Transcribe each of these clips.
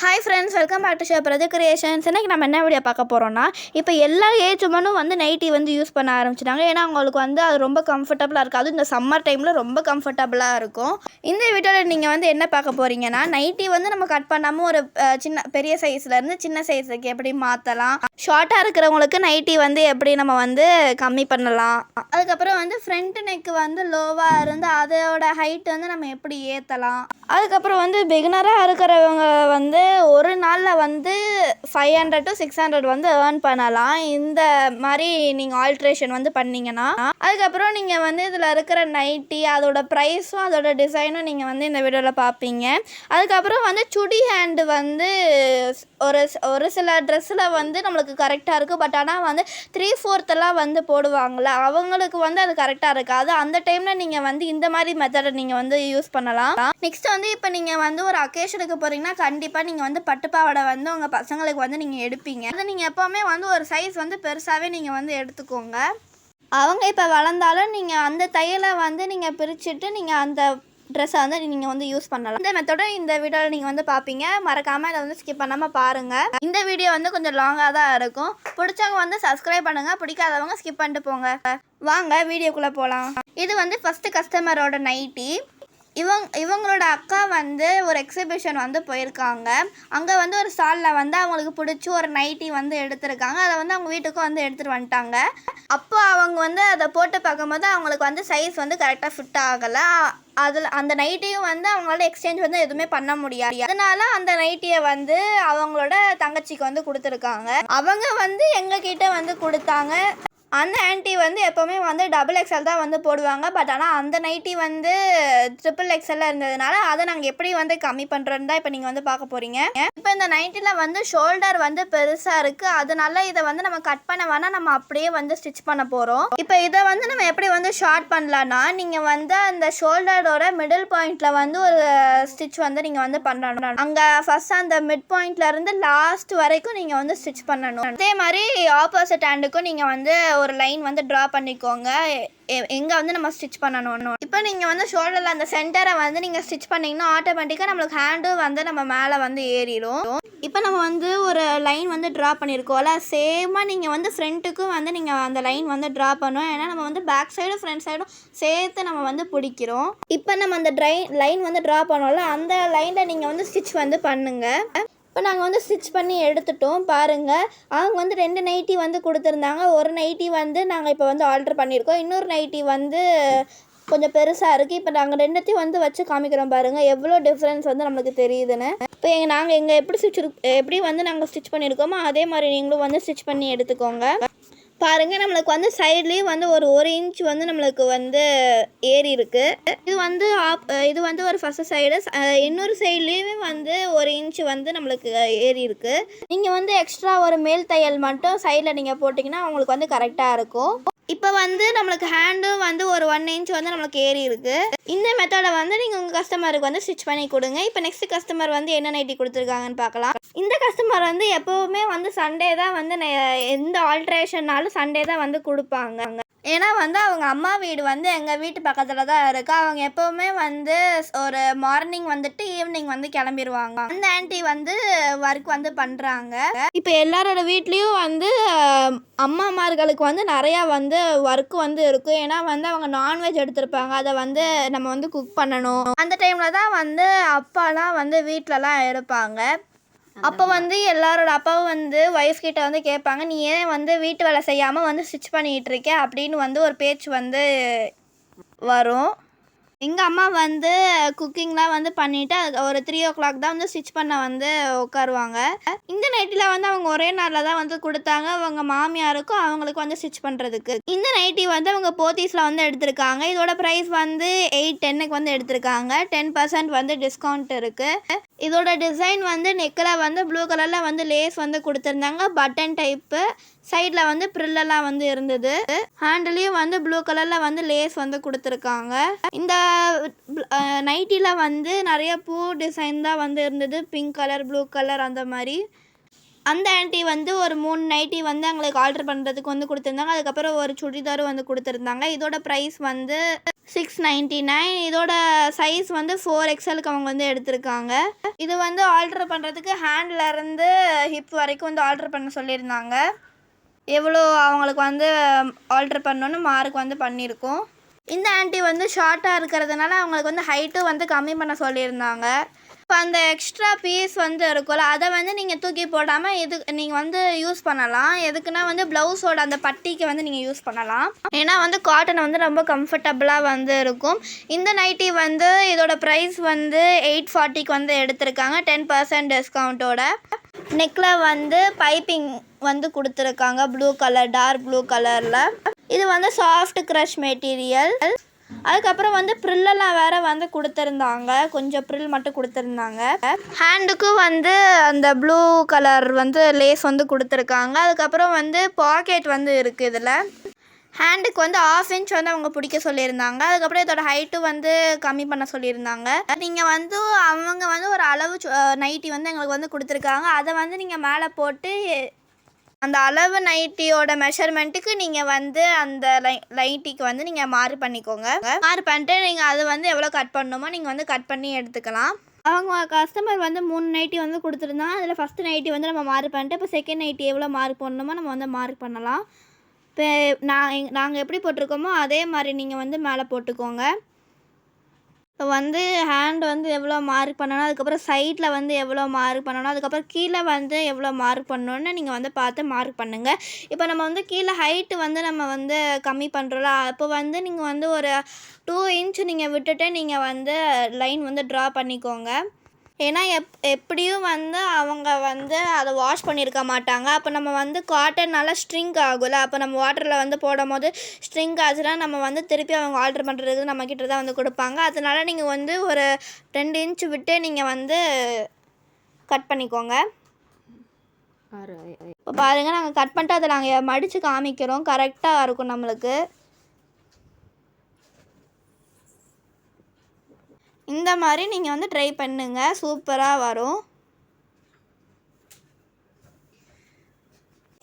Hi friends welcome back to show Prathu creations இன்றைக்கி நம்ம என்ன வீடியோ பார்க்க போகிறோம்னா இப்போ எல்லா ஏஜ் உமனும் வந்து நைட்டி வந்து யூஸ் பண்ண ஆரம்பிச்சிட்டாங்க. ஏன்னா அவங்களுக்கு வந்து அது ரொம்ப கம்ஃபர்டபுளாக இருக்குது அதுவும் இந்த சம்மர் டைமில் ரொம்ப கம்ஃபர்டபுளாக இருக்கும். இந்த வீடியோவில் நீங்கள் வந்து என்ன பார்க்க போகிறீங்கன்னா நைட்டி வந்து நம்ம கட் பண்ணாமல் ஒரு சின்ன பெரிய சைஸ்லேருந்து சின்ன சைஸுக்கு எப்படி மாற்றலாம் ஷார்ட்டாக இருக்கிறவங்களுக்கு நைட்டி வந்து எப்படி நம்ம வந்து கம்மி பண்ணலாம்? அதுக்கப்புறம் வந்து ஃப்ரண்ட் நெக் வந்து லோவாக இருந்து அதோட ஹைட் வந்து நம்ம எப்படி ஏற்றலாம் அதுக்கப்புறம் வந்து பிகினராக இருக்கிறவங்க வந்து ஒரு நாளில் வந்து five hundred to six hundred வந்து ஏர்ன் பண்ணலாம். இந்த மாதிரி நீங்கள் ஆல்ட்ரேஷன் வந்து பண்ணீங்கன்னா அதுக்கப்புறம் நீங்கள் வந்து இதில் இருக்கிற நைட்டி அதோட ப்ரைஸும் அதோட டிசைனும் நீங்கள் வந்து இந்த வீடியோவில் பார்ப்பீங்க. அதுக்கப்புறம் வந்து சுடி ஹேண்டு வந்து ஒரு ஒரு சில ட்ரெஸ்ஸில் வந்து நம்மளுக்கு கரெக்டாக இருக்குது பட் ஆனால் வந்து த்ரீ ஃபோர்த்தெல்லாம் வந்து போடுவாங்கள்ல அவங்களுக்கு வந்து அது கரெக்டாக இருக்காது. அந்த டைமில் நீங்கள் வந்து இந்த மாதிரி மெத்தடை நீங்கள் வந்து யூஸ் பண்ணலாம். நெக்ஸ்ட் வந்து இப்போ நீங்கள் வந்து ஒரு அக்கேஷனுக்கு போகிறீங்கன்னா கண்டிப்பாக நீங்கள் நீங்கள் வந்து பட்டுப்பாவாடை வந்து உங்கள் பசங்களுக்கு வந்து நீங்கள் எடுப்பீங்க. அது நீங்கள் எப்போவுமே வந்து ஒரு சைஸ் வந்து பெருசாகவே நீங்கள் வந்து எடுத்துக்கோங்க. அவங்க இப்போ வளர்ந்தாலும் நீங்கள் அந்த தையலை வந்து நீங்கள் பிரிச்சுட்டு நீங்கள் அந்த ட்ரெஸ்ஸை வந்து நீங்கள் வந்து யூஸ் பண்ணலாம். இந்த மெத்தட இந்த வீடியோவில் நீங்கள் வந்து பார்ப்பீங்க மறக்காமல் இதை வந்து ஸ்கிப் பண்ணாமல் பாருங்கள் இந்த வீடியோ வந்து கொஞ்சம் லாங்காக தான் இருக்கும். பிடிச்சவங்க வந்து சப்ஸ்கிரைப் பண்ணுங்கள் பிடிக்காதவங்க ஸ்கிப் பண்ணிட்டு போங்க. வாங்க வீடியோக்குள்ளே போகலாம் இது வந்து ஃபஸ்ட்டு கஸ்டமரோட நைட்டி இவங் இவங்களோட அக்கா வந்து ஒரு எக்ஸிபிஷன் வந்து போயிருக்காங்க. அங்கே வந்து ஒரு ஸ்டாலில் வந்து அவங்களுக்கு பிடிச்சி ஒரு நைட்டி வந்து எடுத்திருக்காங்க. அதை வந்து அவங்க வீட்டுக்கும் வந்து எடுத்துகிட்டு வந்துட்டாங்க. அப்போ அவங்க வந்து அதை போட்டு பார்க்கும்போது அவங்களுக்கு வந்து சைஸ் வந்து கரெக்டாக ஃபிட் ஆகலை. அதில் அந்த நைட்டியும் வந்து அவங்களால எக்ஸ்சேஞ்ச் வந்து எதுவுமே பண்ண முடியாது. அதனால அந்த நைட்டியை வந்து அவங்களோட தங்கச்சிக்கு வந்து கொடுத்துருக்காங்க. அவங்க வந்து எங்ககிட்ட வந்து கொடுத்தாங்க. அந்த ஆன்ட்டி வந்து எப்போவுமே வந்து டபுள் எக்ஸ்எல் தான் வந்து போடுவாங்க. பட் ஆனால் அந்த நைட்டி வந்து ட்ரிபிள் எக்ஸ்எல்ல இருந்ததுனால அதை நாங்கள் எப்படி வந்து கம்மி பண்ணுறோன்னு தான் இப்போ நீங்கள் வந்து பார்க்க போகிறீங்க இப்போ இந்த நைட்டியில் வந்து ஷோல்டர் வந்து பெருசாக இருக்குது அதனால இதை வந்து நம்ம கட் பண்ண வேணால் நம்ம அப்படியே வந்து ஸ்டிச் பண்ண போகிறோம் இப்போ இதை வந்து நம்ம எப்படி வந்து ஷார்ட் பண்ணலான்னா நீங்கள் வந்து அந்த ஷோல்டரோட மிடில் பாயிண்ட்டில் வந்து ஒரு ஸ்டிச் வந்து நீங்கள் வந்து பண்ணணும். அங்கே ஃபர்ஸ்ட் அந்த மிட் பாயிண்ட்லேருந்து லாஸ்ட் வரைக்கும் நீங்கள் வந்து ஸ்டிச் பண்ணணும். அதே மாதிரி ஆப்போசிட் ஹேண்டுக்கும் நீங்கள் வந்து ஒரு லைன் வந்து ட்ரா பண்ணிக்கோங்க. எ- வந்து நம்ம ஸ்டிச் பண்ணணும்? இப்போ நீங்கள் வந்து ஷோல்டரில் அந்த சென்டரை வந்து நீங்கள் ஸ்டிச் பண்ணிங்கன்னா ஆட்டோமேட்டிக்காக நம்மளுக்கு ஹேண்டும் வந்து நம்ம மேலே வந்து ஏறிடும். இப்போ நம்ம வந்து ஒரு லைன் வந்து ட்ரா பண்ணியிருக்கோம்ல சேமாக நீங்கள் வந்து ஃப்ரண்ட்டுக்கும் வந்து நீங்கள் அந்த லைன் வந்து ட்ரா பண்ணணும். ஏன்னா நம்ம வந்து பேக் சைடும் ஃப்ரண்ட் சைடும் சேர்த்து நம்ம வந்து பிடிக்கிறோம். இப்போ நம்ம அந்த ட்ரை லைன் வந்து ட்ரா பண்ணோம்ல. அந்த லைனில் நீங்கள் வந்து ஸ்டிச் வந்து பண்ணுங்கள் இப்போ நாங்கள் வந்து ஸ்டிச் பண்ணி எடுத்துட்டோம் பாருங்கள் அவங்க வந்து ரெண்டு நைட்டி வந்து கொடுத்துருந்தாங்க. ஒரு நைட்டி வந்து நாங்கள் இப்போ வந்து ஆல்ட்ரு பண்ணியிருக்கோம் இன்னொரு நைட்டி வந்து கொஞ்சம் பெருசாக இருக்குது இப்போ நாங்கள் ரெண்டுத்தையும் வந்து வச்சு காமிக்கிறோம் பாருங்கள் எவ்வளோ டிஃப்ரென்ஸ் வந்து நம்மளுக்கு தெரியுதுன்னு. இப்போ எங்கள் நாங்கள் எங்கள் எப்படி ஸ்டிச் எப்படி வந்து நாங்கள் ஸ்டிச் பண்ணியிருக்கோமோ அதே மாதிரி நீங்களும் வந்து ஸ்டிச் பண்ணி எடுத்துக்கோங்க. பாருங்கள் நம்மளுக்கு வந்து சைட்லேயும் வந்து ஒரு ஒரு இன்ச் வந்து நம்மளுக்கு வந்து ஏறி இருக்குது இது வந்து ஆப் இது வந்து ஒரு ஃபஸ்ட்டு சைடு இன்னொரு சைட்லேயுமே வந்து ஒரு இன்ச் வந்து நம்மளுக்கு ஏறி இருக்குது நீங்கள் வந்து எக்ஸ்ட்ரா ஒரு மேல் தையல் மட்டும் சைடில் நீங்கள் போட்டிங்கன்னா உங்களுக்கு வந்து கரெக்டாக இருக்கும். இப்போ வந்து நம்மளுக்கு ஹேண்டும் வந்து ஒரு ஒன் இன்ச் வந்து நம்மளுக்கு ஏறி இருக்கு. இந்த மெத்தடை வந்து நீங்கள் உங்கள் கஸ்டமருக்கு வந்து ஸ்டிச் பண்ணி கொடுங்க. இப்போ நெக்ஸ்ட் கஸ்டமர் வந்து என்ன நைட்டி கொடுத்துருக்காங்கன்னு பார்க்கலாம். இந்த கஸ்டமர் வந்து எப்போவுமே வந்து சண்டே தான் வந்து நெ- எந்த ஆல்ட்ரேஷன்னாலும் சண்டே தான் வந்து கொடுப்பாங்க. ஏன்னா வந்து அவங்க அம்மா வீடு வந்து எங்கள் வீட்டு பக்கத்தில் தான் இருக்கு. அவங்க எப்போவுமே வந்து ஒரு மார்னிங் வந்துட்டு ஈவினிங் வந்து கிளம்பிடுவாங்க அந்த ஆண்டி வந்து ஒர்க் வந்து பண்ணுறாங்க இப்போ எல்லாரோட வீட்லேயும் வந்து அம்மாமார்களுக்கு வந்து நிறையா வந்து ஒர்க் வந்து இருக்கும் ஏன்னா வந்து அவங்க நான்வெஜ் எடுத்திருப்பாங்க. அதை வந்து நம்ம வந்து குக் பண்ணணும். அந்த டைமில் தான் வந்து அப்பாலாம் வந்து வீட்டிலலாம் இருப்பாங்க. அப்போ வந்து எல்லாரோட அப்பாவும் வந்து ஒய்ஃப் கிட்ட வந்து கேட்பாங்க நீ ஏன் வந்து வீட்டு வேலை செய்யாமல் வந்து ஸ்டிச் பண்ணிகிட்டு இருக்க? அப்படின்னு வந்து ஒரு பேச்சு வந்து வரும். எங்கள் அம்மா வந்து குக்கிங்லாம் வந்து பண்ணிவிட்டு அது ஒரு த்ரீ ஓ கிளாக் தான் வந்து ஸ்டிச் பண்ண வந்து உட்காருவாங்க. இந்த நைட்டியில் வந்து அவங்க ஒரே நாளில் தான் வந்து கொடுத்தாங்க. அவங்க மாமியாருக்கும் அவங்களுக்கு வந்து ஸ்டிச் பண்ணுறதுக்கு இந்த நைட்டி வந்து அவங்க போத்தீஸில் வந்து எடுத்திருக்காங்க. இதோட ப்ரைஸ் வந்து எயிட் டென்னுக்கு வந்து எடுத்திருக்காங்க. டென் பர்சன்ட் வந்து டிஸ்கவுண்ட் இருக்குது இதோட டிசைன் வந்து நெக்கில் வந்து ப்ளூ கலரில் வந்து லேஸ் வந்து கொடுத்துருந்தாங்க. பட்டன் டைப்பு சைடில் வந்து ப்ரில்லெல்லாம் வந்து இருந்தது. ஹேண்டிலையும் வந்து ப்ளூ கலரில் வந்து லேஸ் வந்து கொடுத்துருக்காங்க. இந்த நைட்டியில் வந்து நிறைய பூ டிசைன் தான் வந்து இருந்தது. பிங்க் கலர் ப்ளூ கலர் அந்த மாதிரி. அந்த ஆண்டி வந்து ஒரு மூணு நைட்டி வந்து எங்களுக்கு ஆர்டர் பண்ணுறதுக்கு வந்து கொடுத்துருந்தாங்க. அதுக்கப்புறம் ஒரு சுடிதாரும் வந்து கொடுத்துருந்தாங்க. இதோட ப்ரைஸ் வந்து சிக்ஸ் நைன்ட்டி நைன் இதோட சைஸ் வந்து ஃபோர் எக்ஸலுக்கு அவங்க வந்து எடுத்திருக்காங்க. இது வந்து ஆல்டர் பண்ணுறதுக்கு ஹேண்ட்ல இருந்து ஹிப் வரைக்கும் வந்து ஆல்டர் பண்ண சொல்லியிருந்தாங்க. எவ்வளோ அவங்களுக்கு வந்து ஆல்டர் பண்ணணும்னு மார்க் வந்து பண்ணியிருக்கோம். இந்த ஆண்ட்டி வந்து ஷார்ட்டாக இருக்கிறதுனால அவங்களுக்கு வந்து ஹைட்டும் வந்து கம்மி பண்ண சொல்லியிருந்தாங்க. இப்போ அந்த எக்ஸ்ட்ரா பீஸ் வந்து இருக்கும்ல அதை வந்து நீங்கள் தூக்கி போடாமல் இது நீங்கள் வந்து யூஸ் பண்ணலாம். எதுக்குன்னா வந்து ப்ளவுஸோட அந்த பட்டிக்கு வந்து நீங்கள் யூஸ் பண்ணலாம். ஏன்னா வந்து காட்டன் வந்து ரொம்ப கம்ஃபர்டபுளாக வந்து இருக்கும். இந்த நைட்டி வந்து இதோட ப்ரைஸ் வந்து எயிட் ஃபார்ட்டிக்கு வந்து எடுத்திருக்காங்க. டென் பர்சன்ட் டிஸ்கவுண்ட்டோட நெக்கில் வந்து பைப்பிங் வந்து கொடுத்துருக்காங்க ப்ளூ கலர் டார்க் ப்ளூ கலரில் இது வந்து சாஃப்ட் க்ரஷ் மெட்டீரியல் அதுக்கப்புறம் வந்து ப்ரில்லெல்லாம் வேற வந்து கொடுத்துருந்தாங்க. கொஞ்சம் ப்ரில் மட்டும் கொடுத்துருந்தாங்க. ஹேண்டுக்கும் வந்து அந்த ப்ளூ கலர் வந்து லேஸ் வந்து கொடுத்துருக்காங்க. அதுக்கப்புறம் வந்து பாக்கெட் வந்து இருக்குது இதில். ஹேண்டுக்கு வந்து ஆஃப் இன்ச் வந்து அவங்க பிடிக்க சொல்லியிருந்தாங்க. அதுக்கப்புறம் இதோட ஹைட்டு வந்து கம்மி பண்ண சொல்லியிருந்தாங்க. நீங்கள் வந்து அவங்க வந்து ஒரு அளவு நைட்டி வந்து எங்களுக்கு வந்து கொடுத்துருக்காங்க. அதை வந்து நீங்கள் மேலே போட்டு அந்த அளவு நைட்டியோட மெஷர்மெண்ட்டுக்கு நீங்கள் வந்து அந்த லை நைட்டிக்கு வந்து நீங்கள் மாறு பண்ணிக்கோங்க. மாறு பண்ணிட்டு நீங்கள் அது வந்து எவ்வளோ கட் பண்ணணுமோ நீங்கள் வந்து கட் பண்ணி எடுத்துக்கலாம். அவங்க கஸ்டமர் வந்து மூணு நைட்டி வந்து கொடுத்துருந்தா அதில் ஃபஸ்ட்டு நைட்டி வந்து நம்ம மார்க் பண்ணிட்டு இப்போ செகண்ட் நைட்டி எவ்வளோ மார்க் பண்ணணுமோ நம்ம வந்து மார்க் பண்ணலாம். இப்போ நான் எங் நாங்கள் எப்படி போட்டிருக்கோமோ அதே மாதிரி நீங்கள் வந்து மேலே போட்டுக்கோங்க. இப்போ வந்து ஹேண்ட் வந்து எவ்வளோ மார்க் பண்ணணும் அதுக்கப்புறம் சைடில் வந்து எவ்வளோ மார்க் பண்ணணும் அதுக்கப்புறம் கீழே வந்து எவ்வளோ மார்க் பண்ணணுன்னு நீங்கள் வந்து பார்த்து மார்க் பண்ணுங்கள் இப்போ நம்ம வந்து கீழே ஹைட்டு வந்து நம்ம வந்து கம்மி பண்ணுறோம்ல அப்போ வந்து நீங்கள் வந்து ஒரு டூ இன்ச் நீங்கள் விட்டுட்டு நீங்கள் வந்து லைன் வந்து ட்ரா பண்ணிக்கோங்க. ஏன்னா எப் எப்படியும் வந்து அவங்க வந்து அதை வாஷ் பண்ணியிருக்க மாட்டாங்க. அப்போ நம்ம வந்து காட்டன் நல்லா ஸ்ட்ரிங்க் ஆகும்ல. அப்போ நம்ம வாட்டரில் வந்து போடும் போது ஸ்ட்ரிங்க் ஆச்சுன்னா நம்ம வந்து திருப்பி அவங்க ஆல்ட்ரு பண்ணுறதுக்கு நம்ம கிட்ட தான் வந்து கொடுப்பாங்க. அதனால நீங்கள் வந்து ஒரு ரெண்டு இன்ச் விட்டு நீங்கள் வந்து கட் பண்ணிக்கோங்க. இப்போ பாருங்கள் நாங்கள் கட் பண்ணிட்டு அதை நாங்கள் மடித்து காமிக்கிறோம். கரெக்டாக இருக்கும் நம்மளுக்கு. இந்த மாதிரி நீங்கள் வந்து ட்ரை பண்ணுங்கள் சூப்பராக வரும்.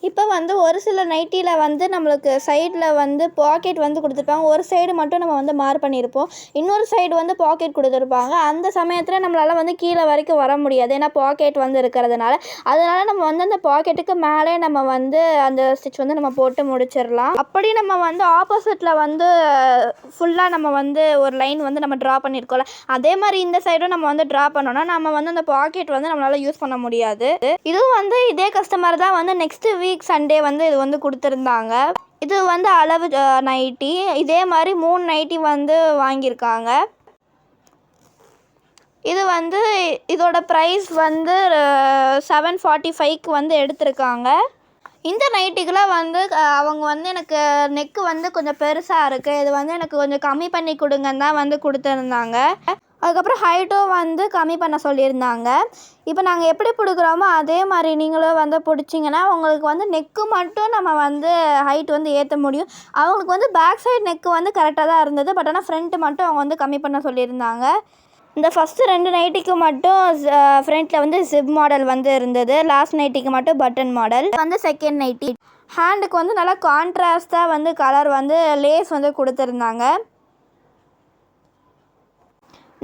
இப்போ வந்து ஒரு சில நைட்டியில் வந்து நம்மளுக்கு சைடில் வந்து பாக்கெட் வந்து கொடுத்துருப்பாங்க. ஒரு சைடு மட்டும் நம்ம வந்து மார்க் பண்ணியிருப்போம் இன்னொரு சைடு வந்து பாக்கெட் கொடுத்துருப்பாங்க. அந்த சமயத்தில் நம்மளால் வந்து கீழே வரைக்கும் வர முடியாது. ஏன்னா பாக்கெட் வந்து இருக்கிறதுனால. அதனால் நம்ம வந்து அந்த பாக்கெட்டுக்கு மேலே நம்ம வந்து அந்த ஸ்டிச் வந்து நம்ம போட்டு முடிச்சிடலாம். அப்படி நம்ம வந்து ஆப்போசிட்டில் வந்து ஃபுல்லாக நம்ம வந்து ஒரு லைன் வந்து நம்ம ட்ரா பண்ணியிருக்கோம்ல அதே மாதிரி இந்த சைடும் நம்ம வந்து ட்ரா பண்ணோம்னா நம்ம வந்து அந்த பாக்கெட் வந்து நம்மளால் யூஸ் பண்ண முடியாது. இதுவும் வந்து இதே கஸ்டமர் தான் வந்து நெக்ஸ்ட் வீக் சண்டே வந்து இது வந்து கொடுத்துருந்தாங்க. இது வந்து அளவு நைட்டி இதே மாதிரி மூணு நைட்டி வந்து வாங்கியிருக்காங்க. இது வந்து இதோட ப்ரைஸ் வந்து செவன் ஃபார்ட்டி ஃபைவ்க்கு வந்து எடுத்திருக்காங்க. இந்த நைட்டிக்கெலாம் வந்து அவங்க வந்து எனக்கு நெக்கு வந்து கொஞ்சம் பெருசாக இருக்குது இது வந்து எனக்கு கொஞ்சம் கம்மி பண்ணி கொடுங்கன்னு தான் வந்து கொடுத்துருந்தாங்க. அதுக்கப்புறம் ஹைட்டும் வந்து கம்மி பண்ண சொல்லியிருந்தாங்க. இப்போ நாங்கள் எப்படி பிடிக்குறோமோ அதே மாதிரி நீங்களும் வந்து பிடிச்சிங்கன்னா உங்களுக்கு வந்து நெக்கு மட்டும் நம்ம வந்து ஹைட் வந்து ஏற்ற முடியும். அவங்களுக்கு வந்து பேக் சைடு நெக்கு வந்து கரெக்டாக தான் இருந்தது. பட் ஆனால் ஃப்ரண்ட்டு மட்டும் அவங்க வந்து கம்மி பண்ண சொல்லியிருந்தாங்க. இந்த ஃபஸ்ட்டு ரெண்டு நைட்டிக்கு மட்டும் ஃப்ரண்ட்டில் வந்து ஜிப் மாடல் வந்து இருந்தது. லாஸ்ட் நைட்டிக்கு மட்டும் பட்டன் மாடல் வந்து செகண்ட் நைட்டி ஹேண்டுக்கு வந்து நல்லா கான்ட்ராஸ்ட்டாக வந்து கலர் வந்து லேஸ் வந்து கொடுத்துருந்தாங்க.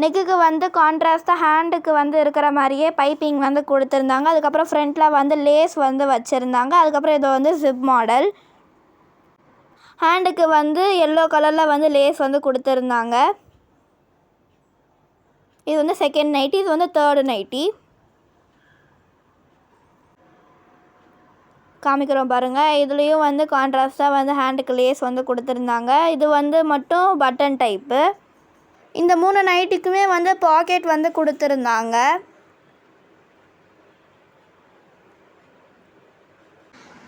நெக்குக்கு வந்து கான்ட்ராஸ்ட்டாக ஹேண்டுக்கு வந்து இருக்கிற மாதிரியே பைப்பிங் வந்து கொடுத்துருந்தாங்க. அதுக்கப்புறம் ஃப்ரண்ட்டில் வந்து லேஸ் வந்து வச்சுருந்தாங்க. அதுக்கப்புறம் இது வந்து ஜிப் மாடல் ஹேண்டுக்கு வந்து எல்லோ கலரில் வந்து லேஸ் வந்து கொடுத்துருந்தாங்க. இது வந்து செகண்ட் நைட்டி இது வந்து தேர்டு நைட்டி காமிக்கிறோம் பாருங்கள் இதுலேயும் வந்து கான்ட்ராஸ்ட்டாக வந்து ஹேண்டுக்கு லேஸ் வந்து கொடுத்துருந்தாங்க. இது வந்து மட்டும் பட்டன் டைப்பு இந்த மூணு நைட்டுக்குமே வந்து பாக்கெட் வந்து கொடுத்துருந்தாங்க.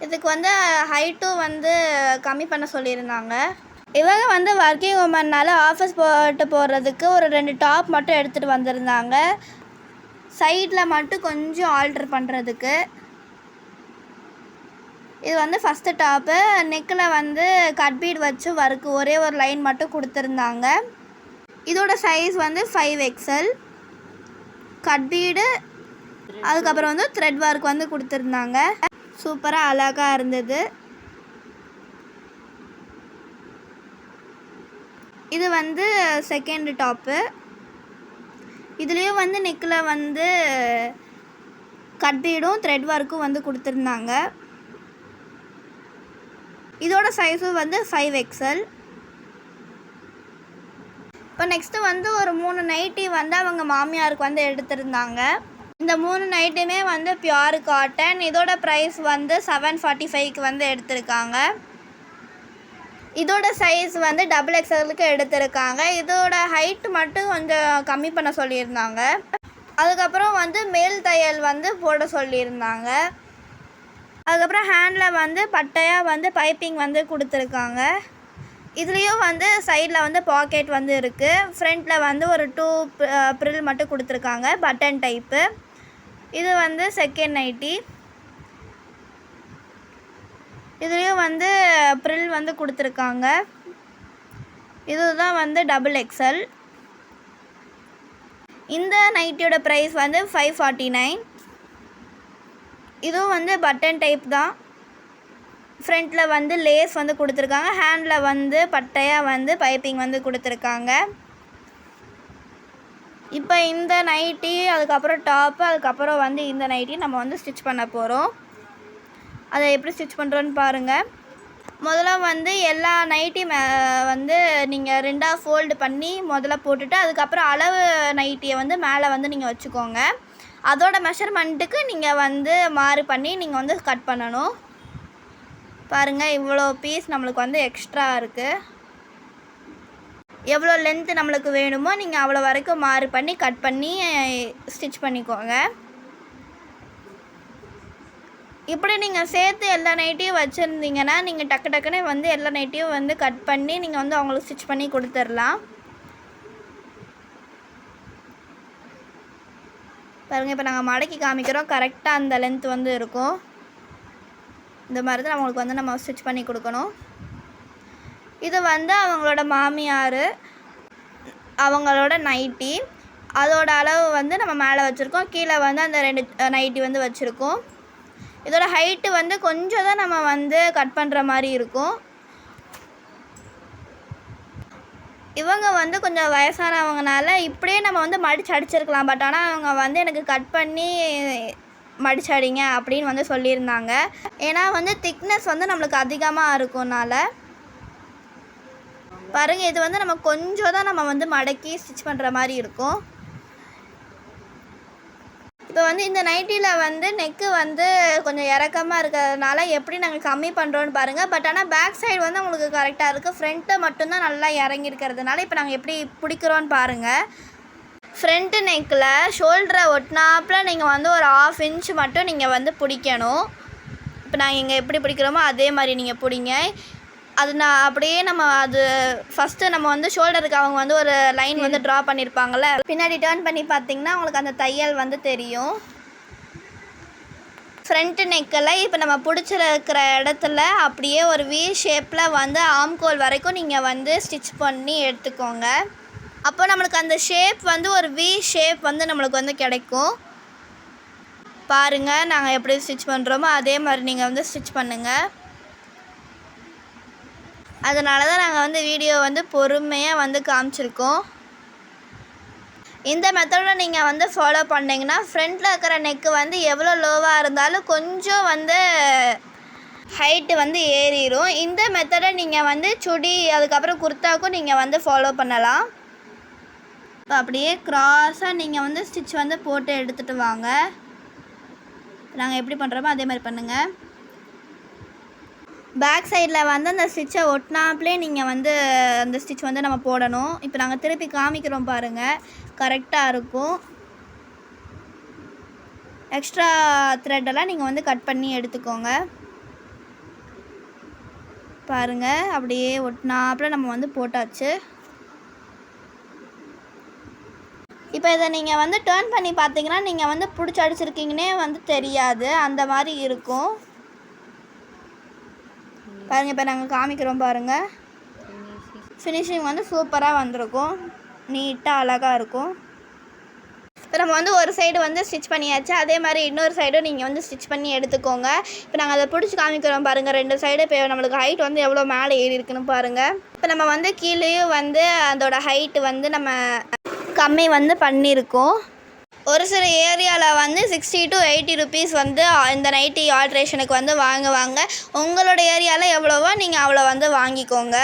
இதுக்கு வந்து ஹைட்டும் வந்து கம்மி பண்ண சொல்லியிருந்தாங்க. இவங்க வந்து ஒர்க்கிங் உமன்னால் ஆஃபீஸ் போட்டு போடுறதுக்கு ஒரு ரெண்டு டாப் மட்டும் எடுத்துகிட்டு வந்திருந்தாங்க. சைடில் மட்டும் கொஞ்சம் ஆல்ட்ரு பண்ணுறதுக்கு இது வந்து ஃபஸ்ட்டு டாப்பு நெக்கில் வந்து கட்பீட் வச்சு ஒர்க்கு ஒரே ஒரு லைன் மட்டும் கொடுத்துருந்தாங்க. இதோட சைஸ் வந்து ஃபைவ் எக்ஸல் கட் பீடு அதுக்கப்புறம் வந்து த்ரெட் ஒர்க் வந்து கொடுத்துருந்தாங்க. சூப்பராக அழகாக இருந்தது. இது வந்து செகண்ட் டாப்பு இதுலேயும் வந்து நெக்கில் வந்து கட் பீடும் த்ரெட் ஒர்க்கும் வந்து கொடுத்துருந்தாங்க. இதோட சைஸும் வந்து ஃபைவ் எக்ஸல் இப்போ நெக்ஸ்ட்டு வந்து ஒரு மூணு நைட்டி வந்து அவங்க மாமியாருக்கு வந்து எடுத்திருந்தாங்க. இந்த மூணு நைட்டுமே வந்து பியூர் காட்டன் இதோட ப்ரைஸ் வந்து செவன் ஃபார்ட்டி ஃபைவ்க்கு வந்து எடுத்திருக்காங்க. இதோட சைஸ் வந்து டபுள் எக்ஸலுக்கு எடுத்திருக்காங்க. இதோட ஹைட் மட்டும் கொஞ்சம் கம்மி பண்ண சொல்லியிருந்தாங்க. அதுக்கப்புறம் வந்து மேல் தையல் வந்து போட சொல்லியிருந்தாங்க. அதுக்கப்புறம் ஹேண்டில் வந்து பட்டையாக வந்து பைப்பிங் வந்து கொடுத்துருக்காங்க. இதுலேயும் வந்து சைடில் வந்து பாக்கெட் வந்து இருக்குது ஃப்ரண்ட்டில் வந்து ஒரு டூ ப்ரில் uh, மட்டும் கொடுத்துருக்காங்க. பட்டன் டைப்பு இது வந்து செகண்ட் நைட்டி இதுலேயும் வந்து ப்ரில் வந்து கொடுத்துருக்காங்க. இதுதான் வந்து டபுள் எக்ஸல் இந்த நைட்டியோட ப்ரைஸ் வந்து ஃபைவ் ஃபார்ட்டி நைன் இதுவும் வந்து பட்டன் டைப் தான். ஃப்ரண்ட்டில் வந்து லேஸ் வந்து கொடுத்துருக்காங்க. ஹேண்டில் வந்து பட்டையாக வந்து பைப்பிங் வந்து கொடுத்துருக்காங்க. இப்போ இந்த நைட்டி அதுக்கப்புறம் டாப்பு அதுக்கப்புறம் வந்து இந்த நைட்டி நம்ம வந்து ஸ்டிச் பண்ண போகிறோம் அதை எப்படி ஸ்டிச் பண்ணுறோன்னு பாருங்கள் முதல்ல வந்து எல்லா நைட்டி மே வந்து நீங்கள் ரெண்டாக ஃபோல்டு பண்ணி முதல்ல போட்டுட்டு அதுக்கப்புறம் அளவு நைட்டியை வந்து மேலே வந்து நீங்கள் வச்சுக்கோங்க. அதோட மெஷர்மெண்ட்டுக்கு நீங்கள் வந்து மாறு பண்ணி நீங்கள் வந்து கட் பண்ணணும். பாருங்கள் இவ்வளோ பீஸ் நம்மளுக்கு வந்து எக்ஸ்ட்ரா இருக்குது எவ்வளோ லென்த்து நம்மளுக்கு வேணுமோ நீங்கள் அவ்வளோ வரைக்கும் மாறு பண்ணி கட் பண்ணி ஸ்டிச் பண்ணிக்கோங்க. இப்படி நீங்கள் சேர்த்து எல்லா நைட்டையும் வச்சுருந்தீங்கன்னா நீங்கள் டக்கு டக்குன்னு வந்து எல்லா நைட்டையும் வந்து கட் பண்ணி நீங்கள் வந்து அவங்களுக்கு ஸ்டிச் பண்ணி கொடுத்துடலாம். பாருங்கள் இப்போ நாங்கள் மடக்கி காமிக்கிறோம். கரெக்டாக அந்த லென்த் வந்து இருக்கும். இந்த மாதிரி தான் அவங்களுக்கு வந்து நம்ம ஸ்டிச் பண்ணி கொடுக்கணும். இது வந்து அவங்களோட மாமியார் அவங்களோட நைட்டி அதோட அளவு வந்து நம்ம மேலே வச்சுருக்கோம். கீழே வந்து அந்த ரெண்டு நைட்டி வந்து வச்சுருக்கோம். இதோட ஹைட்டு வந்து கொஞ்சம் தான் நம்ம வந்து கட் பண்ணுற மாதிரி இருக்கும். இவங்க வந்து கொஞ்சம் வயசானவங்கனால இப்படியே நம்ம வந்து மடிச்சு அடிச்சிருக்கலாம். பட் ஆனால் அவங்க வந்து எனக்கு கட் பண்ணி மடிச்சடிங்க அப்படின்னு வந்து சொல்லியிருந்தாங்க. ஏன்னா வந்து திக்னஸ் வந்து நம்மளுக்கு அதிகமாக இருக்கும்னால. பாருங்கள் இது வந்து நம்ம கொஞ்சம் தான் நம்ம வந்து மடக்கி ஸ்டிச் பண்ணுற மாதிரி இருக்கும். இப்போ வந்து இந்த நைட்டியில் வந்து நெக்கு வந்து கொஞ்சம் இறக்கமாக இருக்கிறதுனால எப்படி நாங்கள் கம்மி பண்ணுறோன்னு பாருங்கள் பட் ஆனால் பேக் சைடு வந்து உங்களுக்கு கரெக்டாக இருக்குது ஃப்ரண்ட்டை மட்டும்தான் நல்லா இறங்கி இருக்கிறதுனால இப்போ நாங்கள் எப்படி பிடிக்கிறோன்னு பாருங்கள் ஃப்ரண்ட்டு நெக்கில் ஷோல்டரை ஒட்டினாப்பில் நீங்கள் வந்து ஒரு ஆஃப் இன்ச் மட்டும் நீங்கள் வந்து பிடிக்கணும். இப்போ நாங்கள் இங்கே எப்படி பிடிக்கிறோமோ அதே மாதிரி நீங்கள் பிடிங்க. அது நான் அப்படியே நம்ம அது ஃபஸ்ட்டு நம்ம வந்து ஷோல்டருக்கு அவங்க வந்து ஒரு லைன் வந்து ட்ரா பண்ணியிருப்பாங்கள்ல பின்னாடி டேர்ன் பண்ணி பார்த்தீங்கன்னா உங்களுக்கு அந்த தையல் வந்து தெரியும். ஃப்ரண்ட்டு நெக்கில் இப்போ நம்ம பிடிச்சிருக்கிற இடத்துல அப்படியே ஒரு வி ஷேப்பில் வந்து ஆம்கோல் வரைக்கும் நீங்கள் வந்து ஸ்டிச் பண்ணி எடுத்துக்கோங்க. அப்போ நம்மளுக்கு அந்த ஷேப் வந்து ஒரு வி ஷேப் வந்து நம்மளுக்கு வந்து கிடைக்கும். பாருங்கள் நாங்கள் எப்படி ஸ்டிச் பண்ணுறோமோ அதே மாதிரி நீங்கள் வந்து ஸ்டிச் பண்ணுங்கள் அதனால தான் நாங்கள் வந்து வீடியோ வந்து பொறுமையாக வந்து காமிச்சிருக்கோம். இந்த மெத்தடில் நீங்கள் வந்து ஃபாலோ பண்ணிங்கன்னா ஃப்ரண்ட்டில் இருக்கிற நெக்கு வந்து எவ்வளோ லோவாக இருந்தாலும் கொஞ்சம் வந்து ஹைட்டு வந்து ஏறிடும் இந்த மெத்தடை நீங்கள் வந்து சுடி அதுக்கப்புறம் குர்த்தாக்கும் நீங்கள் வந்து ஃபாலோ பண்ணலாம். இப்போ அப்படியே க்ராஸாக நீங்கள் வந்து ஸ்டிச் வந்து போட்டு எடுத்துகிட்டு வாங்க. நாங்கள் எப்படி பண்ணுறோமோ அதே மாதிரி பண்ணுங்கள் பேக் சைடில் வந்து அந்த ஸ்டிச்சை ஒட்டினாப்லே நீங்கள் வந்து அந்த ஸ்டிச் வந்து நம்ம போடணும். இப்போ நாங்கள் திருப்பி காமிக்கிறோம் பாருங்கள் கரெக்டாக இருக்கும். எக்ஸ்ட்ரா த்ரெட்டெல்லாம் நீங்கள் வந்து கட் பண்ணி எடுத்துக்கோங்க. பாருங்கள் அப்படியே ஒட்டினாப்புல நம்ம வந்து போட்டாச்சு. இப்போ இதை நீங்கள் வந்து டேர்ன் பண்ணி பார்த்தீங்கன்னா நீங்கள் வந்து பிடிச்சி அடிச்சிருக்கீங்கன்னே வந்து தெரியாது. அந்த மாதிரி இருக்கும். பாருங்கள் இப்போ நாங்கள் காமிக்கிறோம் பாருங்கள் ஃபினிஷிங் வந்து சூப்பராக வந்திருக்கும். நீட்டாக அழகாக இருக்கும். இப்போ நம்ம வந்து ஒரு சைடு வந்து ஸ்டிச் பண்ணியாச்சு. அதே மாதிரி இன்னொரு சைடும் நீங்கள் வந்து ஸ்டிச் பண்ணி எடுத்துக்கோங்க. இப்போ நாங்கள் அதை பிடிச்சி காமிக்கிறோம் பாருங்கள் ரெண்டு சைடு இப்போ நம்மளுக்கு ஹைட் வந்து எவ்வளோ மேலே ஏறி இருக்குன்னு பாருங்கள் இப்போ நம்ம வந்து கீழேயும் வந்து அதோட ஹைட் வந்து நம்ம கம்மி வந்து பண்ணியிருக்கோம். ஒரு சில ஏரியாவில் வந்து சிக்ஸ்டி டு எயிட்டி ருபீஸ் வந்து இந்த நைட்டி ஆல்ட்ரேஷனுக்கு வந்து வாங்குவாங்க. உங்களோட ஏரியாவில் எவ்வளவோ நீங்கள் அவ்வளோ வந்து வாங்கிக்கோங்க.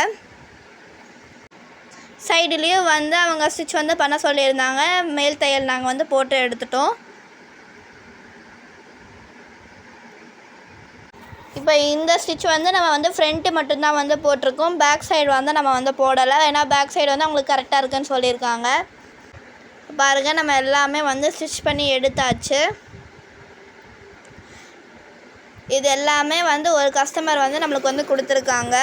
சைடுலேயும் வந்து அவங்க ஸ்டிச் வந்து பண்ண சொல்லியிருந்தாங்க. மேல் தையல் நாங்கள் வந்து போட்டு எடுத்துட்டோம். இப்போ இந்த ஸ்டிச் வந்து நம்ம வந்து ஃப்ரண்ட்டு மட்டும்தான் வந்து போட்டிருக்கோம். பேக் சைடு வந்து நம்ம வந்து போடலை. ஏன்னா பேக் சைடு வந்து அவங்களுக்கு கரெக்டாக இருக்குன்னு சொல்லியிருக்காங்க. பாருங்கள் நம்ம எல்லாமே வந்து ஸ்டிச் பண்ணி எடுத்தாச்சு. இது எல்லாமே வந்து ஒரு கஸ்டமர் வந்து நம்மளுக்கு வந்து கொடுத்துருக்காங்க.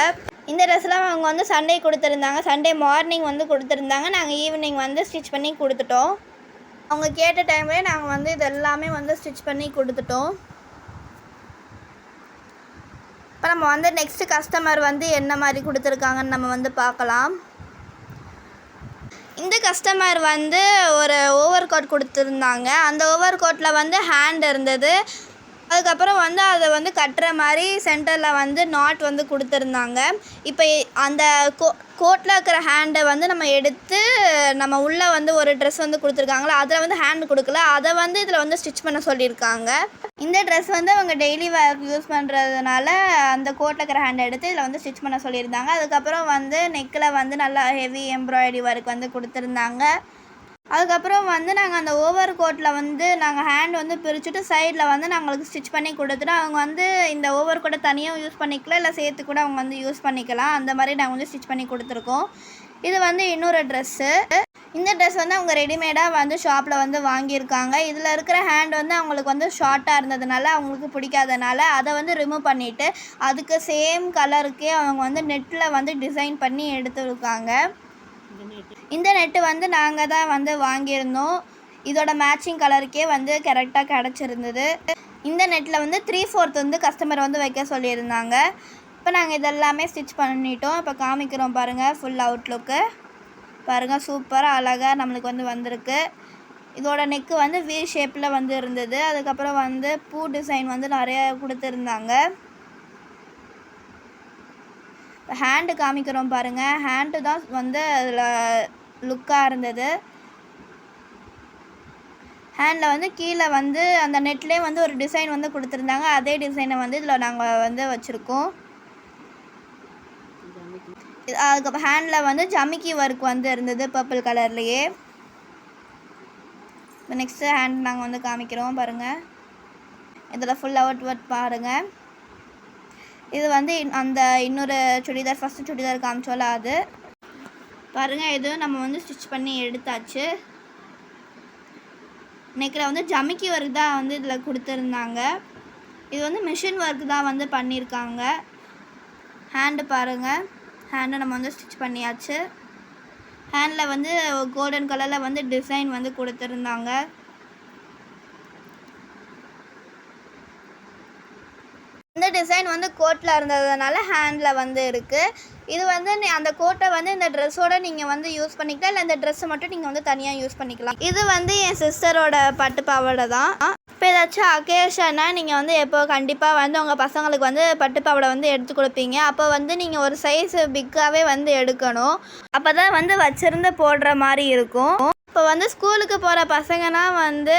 இந்த ட்ரெஸ்லாம் அவங்க வந்து சண்டே கொடுத்துருந்தாங்க. சண்டே மார்னிங் வந்து கொடுத்துருந்தாங்க. நாங்கள் ஈவினிங் வந்து ஸ்டிச் பண்ணி கொடுத்துட்டோம். அவங்க கேட்ட டைம்லேயே நாங்கள் வந்து இது எல்லாமே வந்து ஸ்டிச் பண்ணி கொடுத்துட்டோம். இப்போ நம்ம வந்து நெக்ஸ்ட்டு கஸ்டமர் வந்து என்ன மாதிரி கொடுத்துருக்காங்கன்னு நம்ம வந்து பார்க்கலாம். இந்த கஸ்டமர் வந்து ஒரு ஓவர் கோட் கொடுத்துருந்தாங்க. அந்த ஓவர் கோட்டில் வந்து ஹேண்ட் இருந்தது. அதுக்கப்புறம் வந்து அதை வந்து கட்டுற மாதிரி சென்டரில் வந்து நாட் வந்து கொடுத்துருந்தாங்க. இப்போ அந்த கோ கோட்டில் இருக்கிற ஹேண்டை வந்து நம்ம எடுத்து நம்ம உள்ளே வந்து ஒரு ட்ரெஸ் வந்து கொடுத்துருக்காங்களா அதில் வந்து ஹேண்ட் கொடுக்கல அதை வந்து இதில் வந்து ஸ்டிச் பண்ண சொல்லியிருக்காங்க. இந்த ட்ரெஸ் வந்து அவங்க டெய்லி ஒர்க் யூஸ் பண்ணுறதுனால அந்த கோட்டில் இருக்கிற ஹேண்டை எடுத்து இதில் வந்து ஸ்டிச் பண்ண சொல்லியிருந்தாங்க. அதுக்கப்புறம் வந்து நெக்கில் வந்து நல்லா ஹெவி எம்ப்ராய்டரி ஒர்க் வந்து கொடுத்துருந்தாங்க. அதுக்கப்புறம் வந்து நாங்கள் அந்த ஓவர் கோட்டில் வந்து நாங்கள் ஹேண்ட் வந்து பிரிச்சுட்டு சைடில் வந்து நாங்களுக்கு ஸ்டிச் பண்ணி கொடுத்துட்டு அவங்க வந்து இந்த ஓவர் கோட்டை தனியாக யூஸ் பண்ணிக்கலாம் இல்லை சேர்த்து கூட அவங்க வந்து யூஸ் பண்ணிக்கலாம். அந்த மாதிரி நாங்கள் வந்து ஸ்டிச் பண்ணி கொடுத்துருக்கோம். இது வந்து இன்னொரு ட்ரெஸ்ஸு இந்த ட்ரெஸ் வந்து அவங்க ரெடிமேடாக வந்து ஷாப்பில் வந்து வாங்கியிருக்காங்க. இதில் இருக்கிற ஹேண்ட் வந்து அவங்களுக்கு வந்து ஷார்ட்டாக இருந்ததுனால அவங்களுக்கு பிடிக்காதனால அதை வந்து ரிமூவ் பண்ணிவிட்டு அதுக்கு சேம் கலருக்கே அவங்க வந்து நெட்டில் வந்து டிசைன் பண்ணி எடுத்துருக்காங்க. இந்த நெட்டு வந்து நாங்கள் தான் வந்து வாங்கியிருந்தோம். இதோட மேட்சிங் கலருக்கே வந்து கரெக்டாக கிடச்சிருந்தது. இந்த நெட்டில் வந்து த்ரீ ஃபோர்த் வந்து கஸ்டமர் வந்து வைக்க சொல்லியிருந்தாங்க. இப்போ நாங்கள் இதெல்லாமே ஸ்டிச் பண்ணிட்டோம். இப்போ காமிக்கிறோம் பாருங்கள் ஃபுல் அவுட்லுக்கு பாருங்கள் சூப்பராக அழகாக நம்மளுக்கு வந்து வந்திருக்கு. இதோட நெக்கு வந்து வி ஷேப்பில் வந்து இருந்தது. அதுக்கப்புறம் வந்து பூ டிசைன் வந்து நிறைய கொடுத்துருந்தாங்க. ஹேண்டு காமிக்கிறோம் பாருங்கள் ஹேண்டு தான் வந்து அதில் லுக்காக இருந்தது. ஹேண்டில் வந்து கீழே வந்து அந்த நெட்லேயே வந்து ஒரு டிசைன் வந்து கொடுத்துருந்தாங்க. அதே டிசைனை வந்து இதில் நாங்கள் வந்து வச்சுருக்கோம். இது- அதுக்கப்புறம் ஹேண்டில் வந்து ஜமிக்கி ஒர்க் வந்து இருந்தது பர்பிள் கலர்லேயே இப்போ நெக்ஸ்ட்டு ஹேண்ட் நாங்கள் வந்து காமிக்கிறோம் பாருங்கள் இதில் ஃபுல் அவுட் ஒர்க் பாருங்கள் இது வந்து அந்த இன்னொரு சுடிதார் ஃபஸ்ட்டு சுடிதார் காமிச்சோல அது. பாருங்கள் இதுவும் நம்ம வந்து ஸ்டிச் பண்ணி எடுத்தாச்சு. நெக்கில் வந்து ஜமிக்கி ஒர்க் தான் வந்து இதில் கொடுத்துருந்தாங்க. இது வந்து மிஷின் ஒர்க் தான் வந்து பண்ணியிருக்காங்க. ஹேண்டு பாருங்கள் ஹேண்டை நம்ம வந்து ஸ்டிச் பண்ணியாச்சு. ஹேண்டில் வந்து கோல்டன் கலரில் வந்து டிசைன் வந்து கொடுத்துருந்தாங்க. இந்த டிசைன் வந்து கோட்டில் இருந்ததுனால ஹேண்டில் வந்து இருக்குது இது வந்து அந்த கோட்டை வந்து இந்த ட்ரெஸ்ஸோட நீங்கள் வந்து யூஸ் பண்ணிக்கலாம். இல்லை இந்த ட்ரெஸ்ஸை மட்டும் நீங்கள் வந்து தனியாக யூஸ் பண்ணிக்கலாம். இது வந்து என் சிஸ்டரோட பட்டு பாவாடை தான். இப்போ ஏதாச்சும் அக்கேஷன்னா நீங்கள் வந்து எப்போ கண்டிப்பாக வந்து உங்கள் பசங்களுக்கு வந்து பட்டு பாவாடை வந்து எடுத்து கொடுப்பீங்க. அப்போ வந்து நீங்கள் ஒரு சைஸ் பிக்காகவே வந்து எடுக்கணும். அப்போ தான் வந்து வச்சுருந்து போடுற மாதிரி இருக்கும். இப்போ வந்து ஸ்கூலுக்கு போகிற பசங்கன்னா வந்து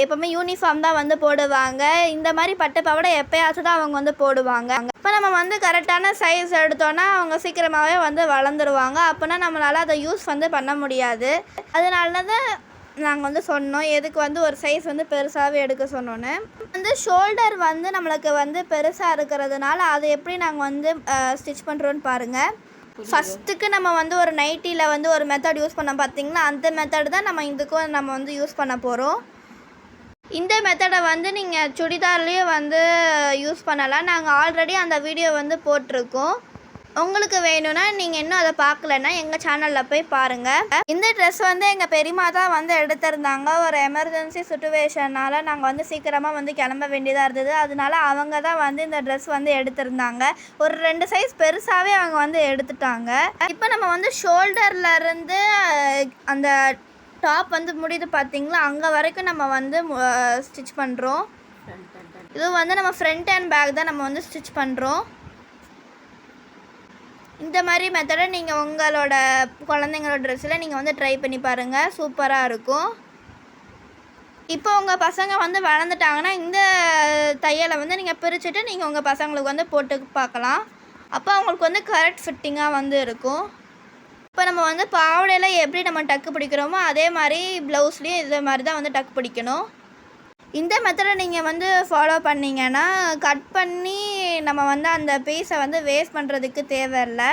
எப்போவுமே யூனிஃபார்ம் தான் வந்து போடுவாங்க. இந்த மாதிரி பட்டு பாவாடை எப்போயாச்சும் தான் அவங்க வந்து போடுவாங்க. இப்போ நம்ம வந்து கரெக்டான சைஸ் எடுத்தோன்னா அவங்க சீக்கிரமாகவே வந்து வளர்ந்துருவாங்க. அப்போனா நம்மளால் அதை யூஸ் வந்து பண்ண முடியாது. அதனால தான் நாங்கள் வந்து சொன்னோம். எதுக்கு வந்து ஒரு சைஸ் வந்து பெருசாகவே எடுக்க சொன்னோன்னு. வந்து ஷோல்டர் வந்து நம்மளுக்கு வந்து பெருசாக இருக்கிறதுனால அதை எப்படி நாங்கள் வந்து ஸ்டிச் பண்ணுறோன்னு பாருங்கள் ஃபஸ்ட்டுக்கு நம்ம வந்து ஒரு நைட்டியில் வந்து ஒரு மெத்தட் யூஸ் பண்ண பார்த்தீங்கன்னா அந்த மெத்தட் தான் நம்ம இதுக்கும் நம்ம வந்து யூஸ் பண்ண போகிறோம் இந்த மெத்தடை வந்து நீங்கள் சுடிதார்லேயும் வந்து யூஸ் பண்ணலாம். நாங்கள் ஆல்ரெடி அந்த வீடியோ வந்து போட்டிருக்கோம். உங்களுக்கு வேணும்னா நீங்கள் இன்னும் அதை பார்க்கலன்னா எங்கள் சேனலில் போய் பாருங்கள் இந்த ட்ரெஸ் வந்து எங்கள் பெரியம்மா தான் வந்து எடுத்திருந்தாங்க. ஒரு எமர்ஜென்சி சுச்சுவேஷனால் நாங்கள் வந்து சீக்கிரமாக வந்து கிளம்ப வேண்டியதாக இருந்தது. அதனால அவங்க தான் வந்து இந்த ட்ரெஸ் வந்து எடுத்திருந்தாங்க. ஒரு ரெண்டு சைஸ் பெருசாகவே அவங்க வந்து எடுத்துட்டாங்க. இப்போ நம்ம வந்து ஷோல்டர்லேருந்து அந்த டாப் வந்து முடியுது பார்த்தீங்களா அங்கே வரைக்கும் நம்ம வந்து ஸ்டிச் பண்ணுறோம் இது வந்து நம்ம ஃப்ரண்ட் அண்ட் பேக் தான் நம்ம வந்து ஸ்டிச் பண்ணுறோம் இந்த மாதிரி மெத்தடை நீங்கள் உங்களோட குழந்தைங்களோட ட்ரெஸ்ஸில் நீங்கள் வந்து ட்ரை பண்ணி பாருங்கள் சூப்பராக இருக்கும். இப்போ உங்கள் பசங்க வந்து வளர்ந்துட்டாங்கன்னா இந்த தையலை வந்து நீங்கள் பிரிச்சுட்டு நீங்கள் உங்கள் பசங்களுக்கு வந்து போட்டு பார்க்கலாம். அப்போ அவங்களுக்கு வந்து கரெக்ட் ஃபிட்டிங்காக வந்து இருக்கும். இப்போ நம்ம வந்து பாவடையில் எப்படி நம்ம டக்கு பிடிக்கிறோமோ அதே மாதிரி ப்ளவுஸ்லேயும் இதே மாதிரி தான் வந்து டக்கு பிடிக்கணும். இந்த மெத்தடை நீங்கள் வந்து ஃபாலோ பண்ணிங்கன்னா கட் பண்ணி நம்ம வந்து அந்த பீஸை வந்து வேஸ்ட் பண்ணுறதுக்கு தேவையில்லை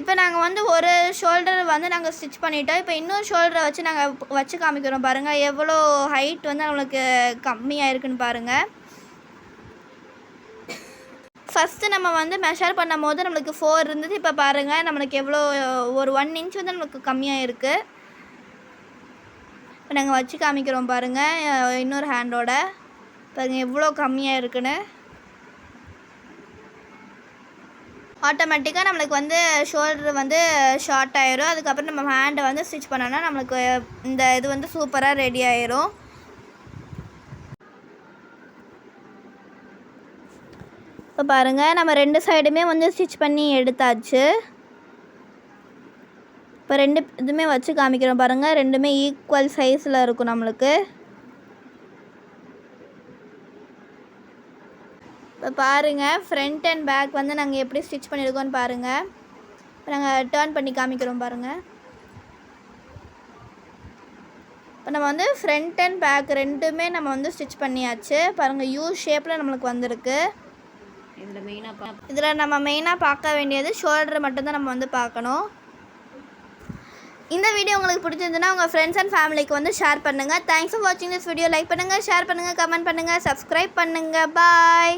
இப்போ நாங்கள் வந்து ஒரு ஷோல்டர் வந்து நாங்கள் ஸ்டிச் பண்ணிட்டோம். இப்போ இன்னொரு ஷோல்டரை வச்சு நாங்கள் வச்சு காமிக்கிறோம் பாருங்கள் எவ்வளோ ஹைட் வந்து நம்மளுக்கு கம்மியாக இருக்குன்னு பாருங்கள் ஃபஸ்ட்டு நம்ம வந்து மெஷர் பண்ணும் போது நம்மளுக்கு ஃபோர் இருந்தது. இப்போ பாருங்கள் நம்மளுக்கு எவ்வளோ ஒரு ஒன் இன்ச் வந்து நம்மளுக்கு கம்மியாக இருக்குது இப்போ நாங்கள் வச்சு காமிக்கிறோம் பாருங்கள் இன்னொரு ஹேண்டோட பாருங்கள் எவ்வளோ கம்மியாக இருக்குன்னு. ஆட்டோமேட்டிக்காக நம்மளுக்கு வந்து ஷோல்டர் வந்து ஷார்ட் ஆயிரும். அதுக்கப்புறம் நம்ம ஹேண்டை வந்து ஸ்டிச் பண்ணோன்னா நம்மளுக்கு இந்த இது வந்து சூப்பராக ரெடி ஆயிரும். இப்போ பாருங்கள் நம்ம ரெண்டு சைடுமே வந்து ஸ்டிச் பண்ணி எடுத்தாச்சு. இப்போ ரெண்டு இதுவுமே வச்சு காமிக்கிறோம் பாருங்கள் ரெண்டுமே ஈக்குவல் சைஸில் இருக்கும் நம்மளுக்கு. இப்போ பாருங்கள் ஃப்ரண்ட் அண்ட் பேக் வந்து நாங்கள் எப்படி ஸ்டிச் பண்ணியிருக்கோன்னு பாருங்கள் இப்போ நாங்கள் டேர்ன் பண்ணி காமிக்கிறோம் பாருங்கள் இப்போ நம்ம வந்து ஃப்ரண்ட் அண்ட் பேக் ரெண்டுமே நம்ம வந்து ஸ்டிச் பண்ணியாச்சு. பாருங்கள் யூ ஷேப்பில் நம்மளுக்கு வந்திருக்கு. இதில் மெயினாக இதில் நம்ம மெயினாக பார்க்க வேண்டியது ஷோல்டர் மட்டும்தான் நம்ம வந்து பார்க்கணும். இந்த வீடியோ உங்களுக்கு பிடிச்சிருந்துன்னா உங்கள் ஃப்ரெண்ட்ஸ் அண்ட் ஃபேமிலிக்கு வந்து ஷேர் பண்ணுங்கள் தேங்க்ஸ் ஃபார் வாட்சிங் திஸ் வீடியோ லைக் பண்ணுங்கள் ஷேர் பண்ணுங்கள் கமெண்ட் பண்ணுங்கள் சப்ஸ்கிரைப் பண்ணுங்கள் பாய்